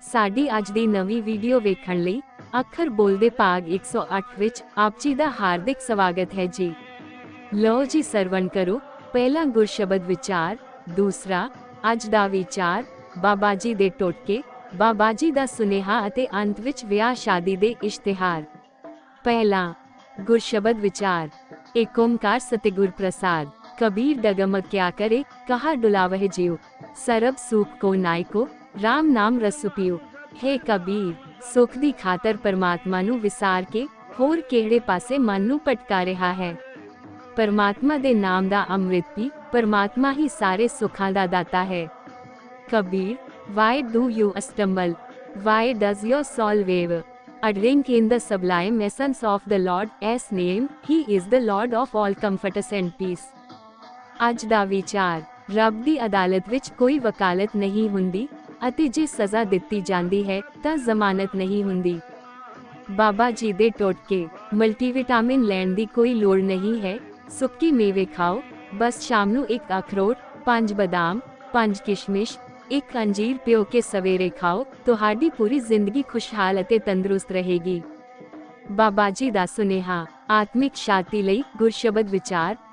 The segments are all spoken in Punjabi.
ਸਾਡੀ ਅੱਜ ਦੀ ਨਵੀਂ ਵੀਡੀਓ ਵੇਖਣ ਲਈ ਅੱਖਰ ਬੋਲਦੇ ਭਾਗ 108 ਵਿੱਚ ਆਪ ਜੀ ਦਾ ਹਾਰਦਿਕ ਸਵਾਗਤ ਹੈ ਜੀ। ਲਓ ਜੀ ਸਰਵਣ ਕਰੋ। ਪਹਿਲਾ ਗੁਰ ਵਿਚਾਰ, ਦੂਸਰਾ, ਅੱਜ ਦਾ ਵਿਚਾਰ, ਬਾਬਾ ਜੀ ਦੇ ਟੋਟਕੇ, ਬਾਬਾ ਜੀ ਦਾ ਸੁਨੇਹਾ ਅਤੇ ਅੰਤ ਵਿੱਚ ਵਿਆਹ ਸ਼ਾਦੀ ਦੇ ਇਸ਼ਤਿਹਾਰ। ਪਹਿਲਾ ਗੁਰਸ਼ਬਦ ਵਿਚਾਰ, ਏਕ ਓਮਕਾਰ ਸਤਿਗੁਰ ਪ੍ਰਸਾਦ। ਕਬੀਰ ਡਗਮਗ ਕਿਆ ਕਰੇ ਕਹਾ ਡੁਲਾਵਹਿ ਜਿਉ ਸਰਬ ਸੁਖ ਕੋ ਨਾਇਕੋ RAM ਨਾਮ ਰਸ ਪੀਓ ਹੈ ਕਬੀਰ ਸੁਖ ਦੀ ਖਾਤਰ ਪਰਮਾਤਮਾ ਨੂੰ ਵਿਸਾਰ ਕੇ ਹੋਰ ਕਿਹੜੇ ਪਾਸੇ ਮਨ ਨੂੰ ਭਟਕਾ ਰਿਹਾ ਹੈ ਪਰਮਾਤਮਾ ਦੇ ਨਾਮ ਦਾ ਅੰਮ੍ਰਿਤ ਪੀ ਪਰਮਾਤਮਾ ਹੀ ਸਾਰੇ ਸੁੱਖਾਂ ਦਾ ਦਾਤਾ ਹੈ Kabir why do you stumble why does your soul waver a drink in the sublime essence of the lord s name he is the lord of all comforts and peace ਅੱਜ ਦਾ ਵਿਚਾਰ ਰੱਬ ਦੀ ਅਦਾਲਤ ਵਿੱਚ ਕੋਈ ਵਕਾਲਤ ਨਹੀਂ ਹੁੰਦੀ ਅਤੇ ਜੇ ਸਜ਼ਾ ਦਿੱਤੀ ਜਾਂਦੀ ਹੈ ਤਾਂ ਜ਼ਮਾਨਤ ਨਹੀਂ ਹੁੰਦੀ। ਬਾਬਾ ਜੀ ਦੇ ਟੋਟਕੇ, ਮਲਟੀਵਿਟਾਮਿਨ ਲੈਣ ਦੀ ਕੋਈ ਲੋੜ ਨਹੀਂ ਹੈ, ਸੁੱਕੀ ਮੇਵੇ ਖਾਓ, ਬਸ ਸ਼ਾਮ ਨੂੰ ਇੱਕ ਅਖਰੋਟ, ਪੰਜ ਬਦਾਮ, ਪੰਜ ਕਿਸ਼ਮਿਸ਼, ਇੱਕ ਅੰਜੀਰ ਪਿਓ ਕੇ ਸਵੇਰੇ ਖਾਓ, ਤੁਹਾਡੀ ਪੂਰੀ ਜ਼ਿੰਦਗੀ ਖੁਸ਼ਹਾਲ ਅਤੇ ਤੰਦਰੁਸਤ ਰਹੇਗੀ। ਬਾਬਾ ਜੀ ਦਾ ਸੁਨੇਹਾ, ਆਤਮਿਕ ਸ਼ਾਂਤੀ ਲਈ ਗੁਰਸ਼ਬਦ ਵਿਚਾਰ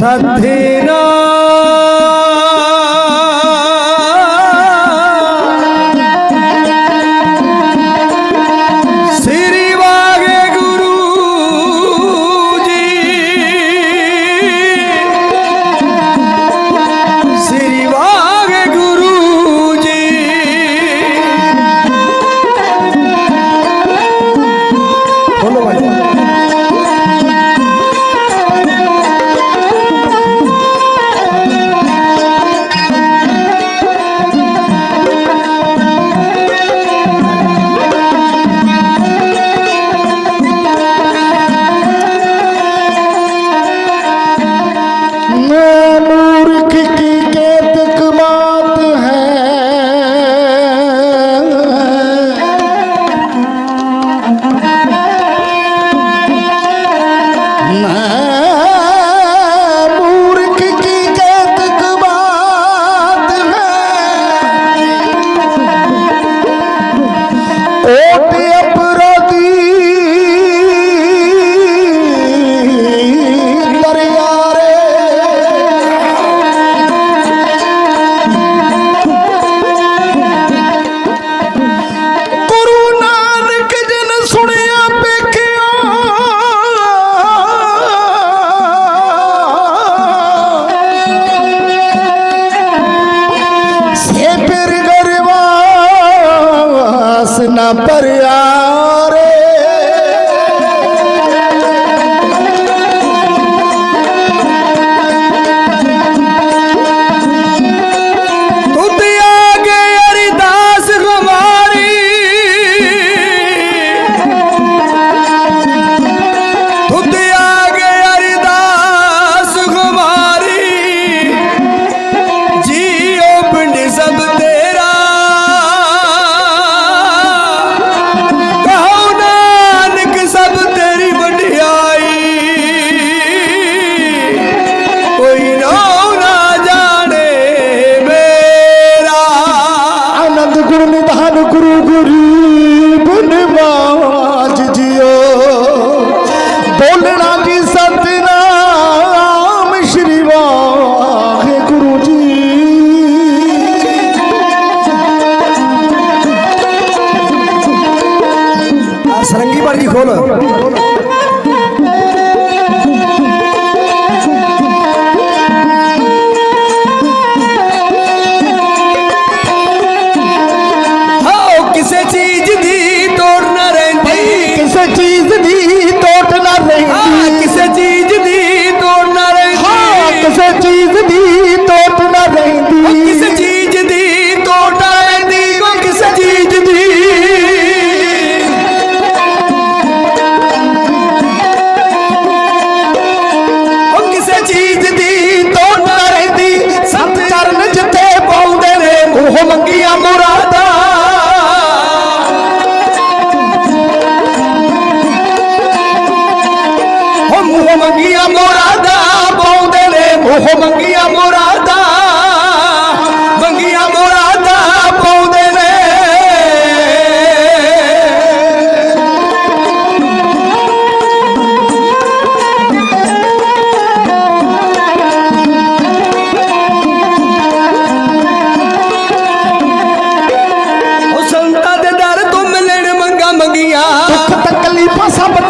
春天。মুরাদা। মোহ মঙ্গিয়া মোরাদা বৌদে মোহ মঙ্গিয়া মোরাদা। sahabat